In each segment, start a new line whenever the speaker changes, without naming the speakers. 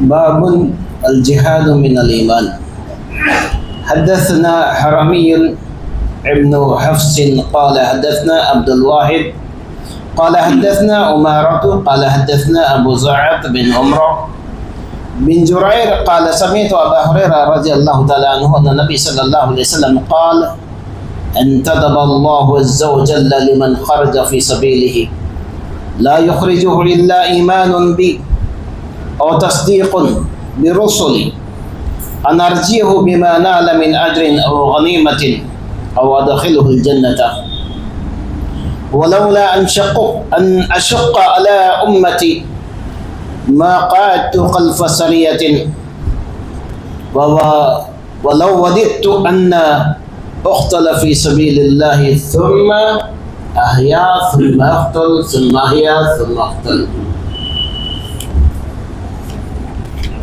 باب الجهاد من الإيمان. حدثنا حرمي ابن حفص قال حدثنا عبد الواحد قال حدثنا أمارة قال حدثنا أبو زرعة بن عمرو بن جرير قال سمعت أبا هريرة رضي الله تعالى عنه أن النبي صلى الله عليه وسلم قال انتدب الله عز وجل لمن خرج في سبيله لا يخرجه إلا إيمان بي أو تصديق برسلي أن أرجيه بما نال من أجر أو غنيمة أو أدخله الجنة. ولولا أن شق أن أشق على أمتي ما قعدت خلف سرية. ولو وددت أن أقتل في سبيل الله ثم أحيا ثم أقتل ثم أحيا ثم أقتل.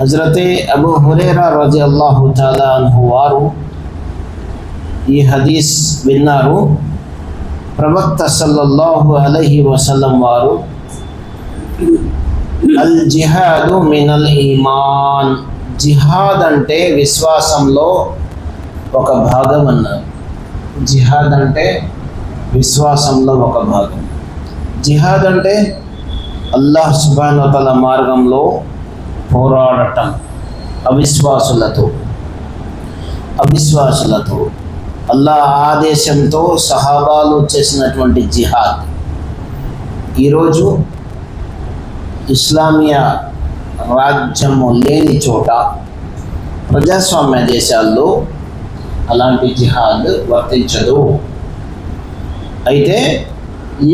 హజరతే Abu Hurairah రజి అల్లాహు తాలా అన్హు వారు ఈ హదీస్ విన్నారు. ప్రవక్త సల్లల్లాహు అలహి వసలం వారు అల్ జిహాదు మినల్ ఈమాన్. జిహాద్ అంటే విశ్వాసంలో ఒక భాగం అన్నారు. జిహాద్ అంటే విశ్వాసంలో ఒక భాగం. జిహాద్ అంటే అల్లాహ్ సుబానుతల మార్గంలో పోరాడటం అవిశ్వాసులతో. అవిశ్వాసులతో. అల్లాహ్ ఆదేశంతో సహాబాలు చేసినటువంటి జిహాద్. ఈరోజు ఇస్లామియా రాజ్యము లేని చోట ప్రజాస్వామ్య దేశాల్లో అలాంటి జిహాద్ వర్తించదు. అయితే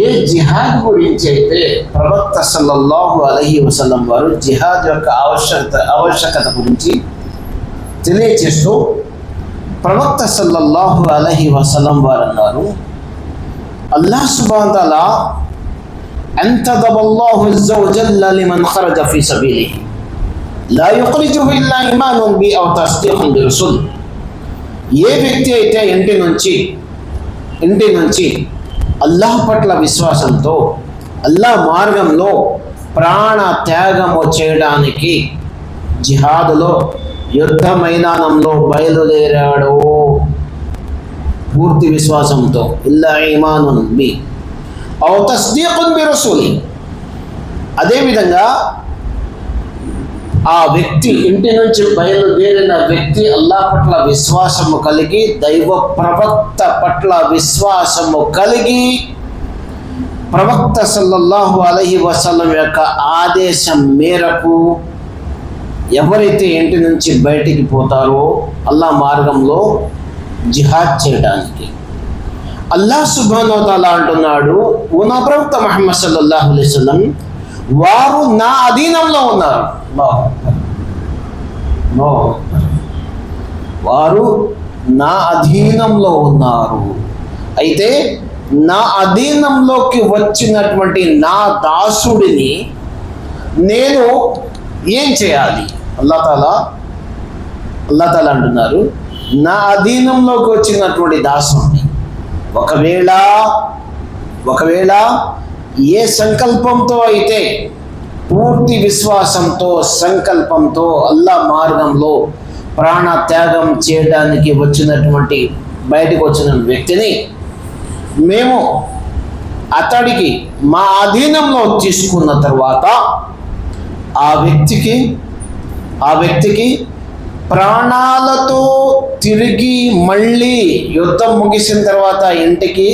ఏ జిహాద్ గురించి అయితే ప్రవక్త సల్లల్లాహు అలహీ వసలం వారు జిహాద్ యొక్క ఆవశ్యకత ఆవశ్యకత గురించి తెలియచేస్తూ ప్రవక్త సల్లల్లాహు అలహీ వసలం వారు అన్నారు అల్లాహ్ సుబాంతల అంతదబల్లాహు జల్ల లిమన్ ఖరజ ఫీ సబీలిహి. లా యుఖ్రిజుహు ఇల్లా ఇమానున్ బి ఔ తస్దీఖున్ బిరుసుల్ ఏ వ్యక్తి అయితే ఇంటి నుంచి ఇంటి నుంచి అల్లాహ్ పట్ల విశ్వాసంతో అల్లాహ్ మార్గంలో ప్రాణ త్యాగము చేయడానికి జిహాదులో యుద్ధ మైదానంలో బయలుదేరాడు. పూర్తి విశ్వాసంతో ఇల్లా ఈమాను బి ఔ తస్దీకున్ బి రసూలి. అదేవిధంగా ఆ వ్యక్తి ఇంటి నుంచి బయలుదేరిన వ్యక్తి అల్లా పట్ల విశ్వాసము కలిగి దైవ ప్రవక్త పట్ల విశ్వాసము కలిగి ప్రవక్త సల్లల్లాహు అలహి వసలం యొక్క ఆదేశం మేరకు ఎవరైతే ఇంటి నుంచి బయటికి పోతారో అల్లా మార్గంలో జిహాద్ చేయడానికి. అల్లాహ్ సుబానోతాలా అంటున్నాడు ఓ నా ప్రవక్త మహమ్మద్ సల్లల్లాహు అలైహి వారు నా అధీనంలో ఉన్నారు. నో. వారు నా అధీనంలో ఉన్నారు. అయితే నా అధీనంలోకి వచ్చినటువంటి నా దాసుడిని నేను ఏం చేయాలి? అల్లా తాలా అంటున్నారు నా అధీనంలోకి వచ్చినటువంటి దాసుడిని. ఒకవేళ ఒకవేళ ఏ సంకల్పంతో అయితే పూర్తి విశ్వాసంతో సంకల్పంతో అల్లా మార్గంలో ప్రాణ త్యాగం చేయడానికి వచ్చినటువంటి బయటకు వచ్చిన వ్యక్తిని మేము అతడికి మా అధీనంలో తీసుకున్న తర్వాత ఆ వ్యక్తికి ఆ వ్యక్తికి ప్రాణాలతో తిరిగి మళ్ళీ యుద్ధం ముగిసిన తర్వాత ఇంటికి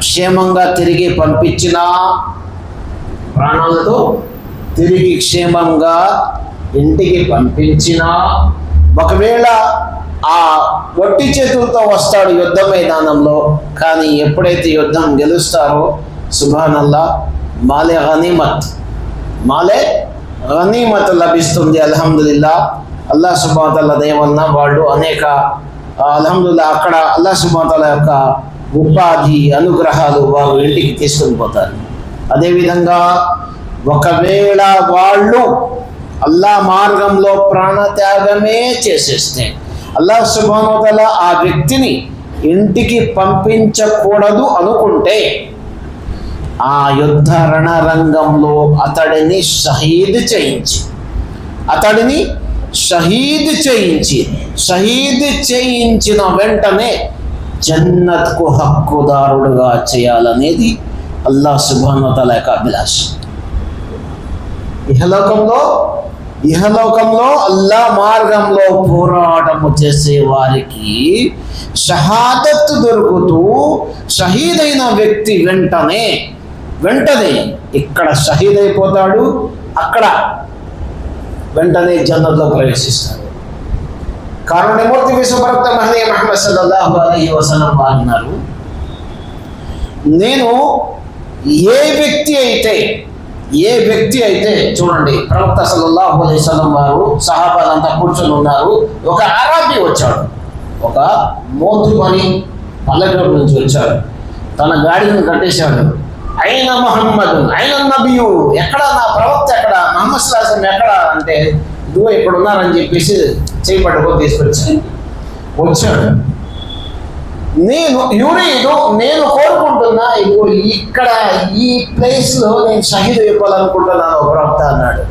క్షేమంగా తిరిగి పంపించిన ప్రాణాలతో తిరిగి క్షేమంగా ఇంటికి పంపించినా ఒకవేళ ఆ వట్టి చేతులతో వస్తాడు యుద్ధ మైదానంలో కానీ ఎప్పుడైతే యుద్ధం గెలుస్తారో సుభానల్లా మాలే హనీమత్ మాలే హనీమత్ లభిస్తుంది అల్హమ్దుల్లా అల్లా సుబాతల దేవన్న వాళ్ళు అనేక అల్హమ్దుల్లా అక్కడ అల్లా సుబాతల యొక్క ఉపాధి అనుగ్రహాలు వారు ఇంటికి తీసుకుని పోతారు. అదేవిధంగా ఒకవేళ వాళ్ళు అల్లా మార్గంలో ప్రాణత్యాగమే చేసేస్తే అల్లా సుబానోతల ఆ వ్యక్తిని ఇంటికి పంపించకూడదు అనుకుంటే ఆ యుద్ధ రణరంగంలో అతడిని షహీద్ చేయించి అతడిని షహీద్ చేయించి షహీద్ చేయించిన వెంటనే జన్నత్కు హక్కుదారుడుగా చేయాలనేది అల్లా సుబానతల యొక్క అభిలాష. ఇహలోకంలో ఇహలోకంలో అల్లా మార్గంలో పోరాటము చేసే వారికి షహాదత్ దొరుకుతూ షహీదైన వ్యక్తి వెంటనే వెంటనే ఇక్కడ షహీద్ అయిపోతాడు అక్కడ వెంటనే జన్నత్లో ప్రవేశిస్తాడు. కారణమూర్తి విశ్వభక్త మహనీయ మహమ్మద్ సల్లాహు అలీ వసలం వారు అన్నారు నేను ఏ వ్యక్తి అయితే ఏ వ్యక్తి అయితే చూడండి ప్రవక్త సల్లల్లాహు అలైహి వారు సహాబాలంతా కూర్చొని ఉన్నారు ఒక అరాబీ వచ్చాడు. ఒక మోతుకొని పల్లెటూరు నుంచి వచ్చాడు. తన గాడిని కట్టేశాడు. అయిన మహమ్మద్ అయిన నబియు ఎక్కడ నా ప్రవక్త ఎక్కడ? మహమ్మద్ స్లాసం ఎక్కడ? అంటే ఇదిగో ఇక్కడ ఉన్నారని చెప్పేసి చేపట్టుకొని తీసుకొచ్చి వచ్చాడు. నేను యురీదు నేను కోరుకుంటున్నా ఇదిగో ఇక్కడ ఈ ప్లేస్లో నేను షహీద్ అయిపోవాలనుకుంటున్నాను ప్రవక్త అన్నాడు.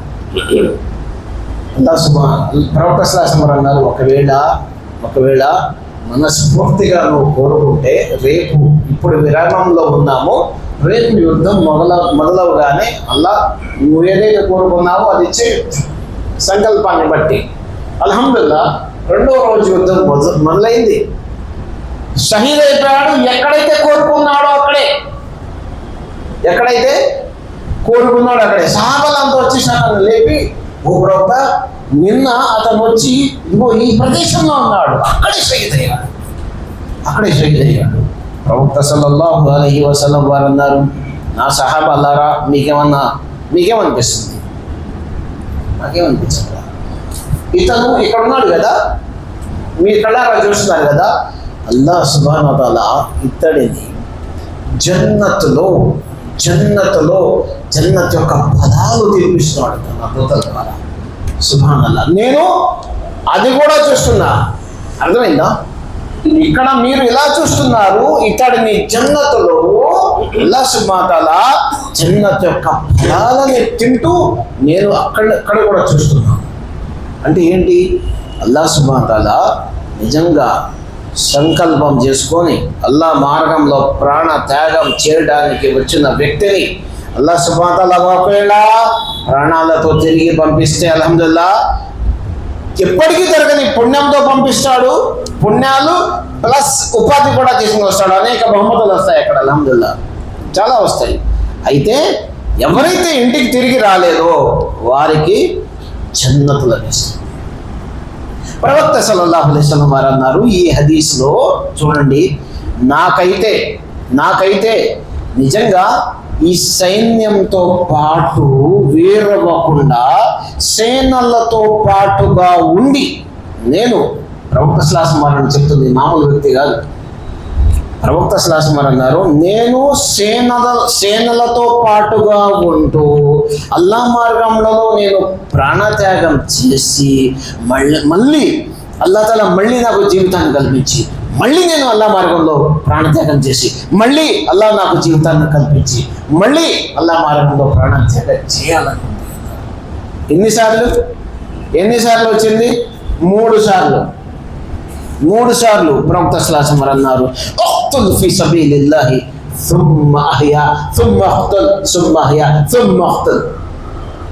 ప్రవక్త శాసనం అన్నారు ఒకవేళ ఒకవేళ మనస్ఫూర్తిగా నువ్వు కోరుకుంటే రేపు ఇప్పుడు విరామంలో ఉన్నాము రేపు యుద్ధం మొదల మొదలవగానే అలా నువ్వు ఏదైతే కోరుకున్నావో అది ఇచ్చే సంకల్పాన్ని బట్టి. అల్హమ్దుల్లా రెండవ రోజు యుద్ధం మొదలైంది. షహీద్ అయిపోయాడు ఎక్కడైతే కోరుకున్నాడో అక్కడే. ఎక్కడైతే కోరుకున్నాడు అక్కడే. సాబలంతా వచ్చి నన్ను లేపి ఓ నిన్న అతను వచ్చి ఇదిగో ఈ ప్రదేశంలో ఉన్నాడు. అక్కడే షహీద్ అయ్యాడు అక్కడే షహీద్ అయ్యాడు ప్రవక్త సల్లల్లాహు అలహి వసలం వారు అన్నారు నా సహాబాలారా మీకేమన్నా మీకేమనిపిస్తుంది? నాకేమనిపించదు ఇతను ఇక్కడ ఉన్నాడు కదా. మీ కళ్ళారా చూస్తున్నారు కదా? అల్లా సుబానతాల ఇత్తడిని జన్నత్లో జన్నత్లో జన్నత్ యొక్క పదాలు తెప్పిస్తున్నాడు తన దూతల ద్వారా. సుబానల్లా నేను అది కూడా చూస్తున్నా. అర్థమైందా? ఇక్కడ మీరు ఇలా చూస్తున్నారు? ఇతడిని జన్నతలో అల్లా సుబాతాల జన్నత్ యొక్క ఫలాలని తింటూ నేను అక్కడ అక్కడ కూడా చూస్తున్నాను. అంటే ఏంటి? అల్లా సుబాతాల నిజంగా సంకల్పం చేసుకొని అల్లా మార్గంలో ప్రాణ త్యాగం చేయడానికి వచ్చిన వ్యక్తిని అల్లా సుబాతాల ఒకవేళ ప్రాణాలతో తిరిగి పంపిస్తే అల్హమ్దుల్లా. ఎప్పటికీ జరగని పుణ్యంతో పంపిస్తాడు. పుణ్యాలు ప్లస్ ఉపాధి కూడా తీసుకుని వస్తాడు. అనేక బహుమతులు వస్తాయి అక్కడ అలహదుల్లా చాలా వస్తాయి. అయితే ఎవరైతే ఇంటికి తిరిగి రాలేదో వారికి జన్నతు లభిస్తుంది ప్రవక్త సల్లల్లాహు వారు అన్నారు ఈ హదీస్లో చూడండి నాకైతే నాకైతే నిజంగా ఈ సైన్యంతో పాటు వేరవ్వకుండా సేనలతో పాటుగా ఉండి నేను ప్రవక్త శ్లాసం వారిని చెప్తుంది మామూలు వ్యక్తి కాదు. ప్రవక్త శ్లాసం అన్నారు నేను సేనల సేనలతో పాటుగా ఉంటూ అల్లా మార్గంలో నేను ప్రాణత్యాగం చేసి మళ్ళీ మళ్ళీ అల్లా తల మళ్ళీ నాకు జీవితాన్ని కల్పించి మళ్ళీ నేను అల్లా మార్గంలో ప్రాణత్యాగం చేసి మళ్ళీ అల్లా నాకు జీవితాన్ని కల్పించి మళ్ళీ అల్లా మార్గంలో ప్రాణత్యాగం చేయాలని ఎన్నిసార్లు ఎన్నిసార్లు వచ్చింది? మూడు సార్లు. మూడు సార్లు ప్రవక్త శ్లాసం వారు అన్నారు "ఉఖ్తుల్ ఫీ సబీలిల్లాహి ثم అహ్యా ثم اقتل ثم అహ్యా ثم اقتل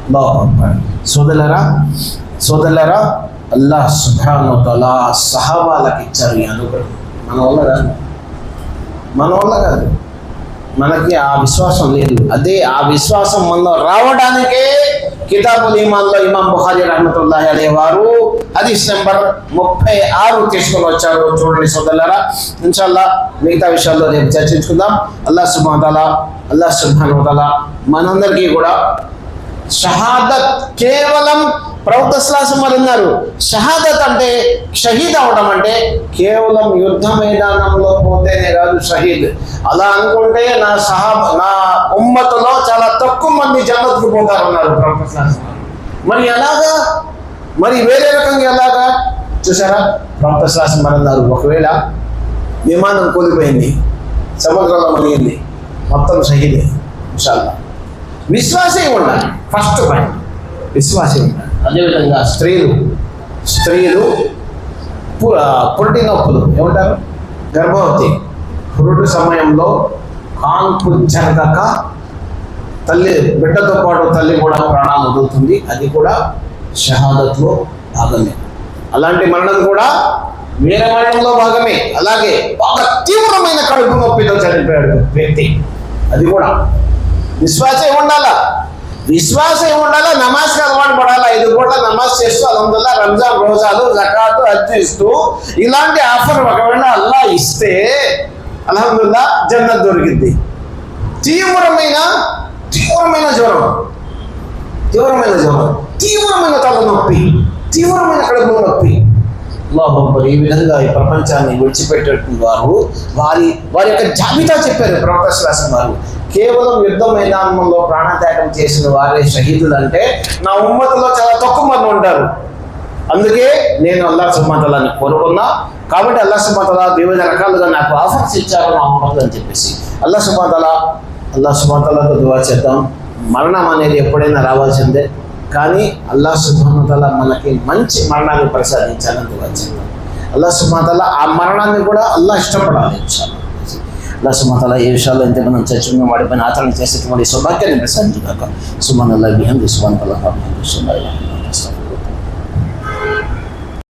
అల్లాహు అక్బర్ సోదరులారా సోదరులారా అల్లాహ్ సుబ్హానహు తఆలా సహాబాలకు ఇచ్చారు ఈ అనుగ్రహం మన వల్ల కాదు మన వల్ల కాదు మనకి ఆ విశ్వాసం లేదు అదే ఆ విశ్వాసం మనలో రావడానికే కితాబుల్ ఈమాన్లో ఇమాం బుహారీ రహమతుల్లాహి అలే వారు హదీస్ నెంబర్ ముప్పై ఆరు తీసుకొని వచ్చారు. చూడండి సోదరులారా ఇన్షాల్లా మిగతా విషయాల్లో రేపు చర్చించుకుందాం. అల్లా సుబ్హానహు అల్లా అల్లాహ్ మనందరికీ కూడా షహాదత్ కేవలం ప్రవక్త శ్లాసం వారు అన్నారు. షహాదత్ అంటే షహీద్ అవడం అంటే కేవలం యుద్ధ మైదానంలో పోతేనే కాదు షహీద్. అలా అనుకుంటే నా సహా నా ఉమ్మతులో తక్కువ మంది జన్నత్కు వారు. మరి ఎలాగా? మరి వేరే రకంగా ఎలాగా? చూసారా వారు అన్నారు ఒకవేళ విమానం కూలిపోయింది సముద్రంలో మునిగింది మొత్తం షహీదే ఇన్షాల్లా. విశ్వాసే ఉండాలి. ఫస్ట్ పాయింట్ విశ్వాసే ఉండాలి. అదేవిధంగా స్త్రీలు స్త్రీలు పురిటి నొప్పులు ఏమంటారు? గర్భవతి. పురుడు సమయంలో కాన్పు జరగక తల్లి బిడ్డతో పాటు తల్లి కూడా ప్రాణాలు వదులుతుంది అది కూడా షహాదత్లో భాగమే. అలాంటి మరణం కూడా వీర మరణంలో భాగమే. అలాగే బాగా తీవ్రమైన కడుపు నొప్పితో చనిపోయాడు వ్యక్తి. అది కూడా విశ్వాసం ఉండాలా? విశ్వాసం ఉండాలా? నమాజ్కి అలవాటు పడాలా? ఐదు పూట్ల నమాజ్ చేస్తూ అల్హమ్దుల్లా రంజాన్ రోజాలు జకాతు హజ్ ఇస్తూ ఇలాంటి ఆఫర్ ఒకవేళ అల్లా ఇస్తే అలహదుల్లా జన్నత్ దొరికింది తీవ్రమైన తీవ్రమైన జ్వరం. తీవ్రమైన జ్వరం. తీవ్రమైన తలనొప్పి. తీవ్రమైన కడుపు నొప్పి. అల్లాహ్ ఈ విధంగా ఈ ప్రపంచాన్ని విడిచిపెట్టేట్టు వారు వారి వారి యొక్క జాబితా చెప్పారు ప్రవక్త శ్లాసం వారు కేవలం యుద్ధ మైదానంలో ప్రాణత్యాగం చేసిన వారే షహీదులు అంటే నా ఉమ్మతిలో చాలా తక్కువ మంది ఉంటారు. అందుకే నేను అల్లా సుమతలాన్ని కోరుకున్నా. కాబట్టి అల్లా సుమతల వివిధ రకాలుగా నాకు ఆఫర్స్ ఇచ్చారు నా ఉమ్మతులు అని చెప్పేసి. అల్లా సుమతల అల్లా సుమతలకు దువా చేద్దాం. మరణం అనేది ఎప్పుడైనా రావాల్సిందే. కానీ అల్లా సుమతల మనకి మంచి మరణాన్ని ప్రసాదించాలని దువా చేద్దాం. అల్లా సుమతల ఆ మరణాన్ని కూడా అల్లా ఇష్టపడాలి ఇన్షాల్లా. అల్లా సుమతల ఏ విషయాల్లో ఎంత మనం చర్చకున్న వాడి పైన ఆచరణ చేసేటువంటి సౌభాగ్యాన్ని ప్రసాదించుగాక సుమన్ అల్లా బిహంది సుమన్ అల్లా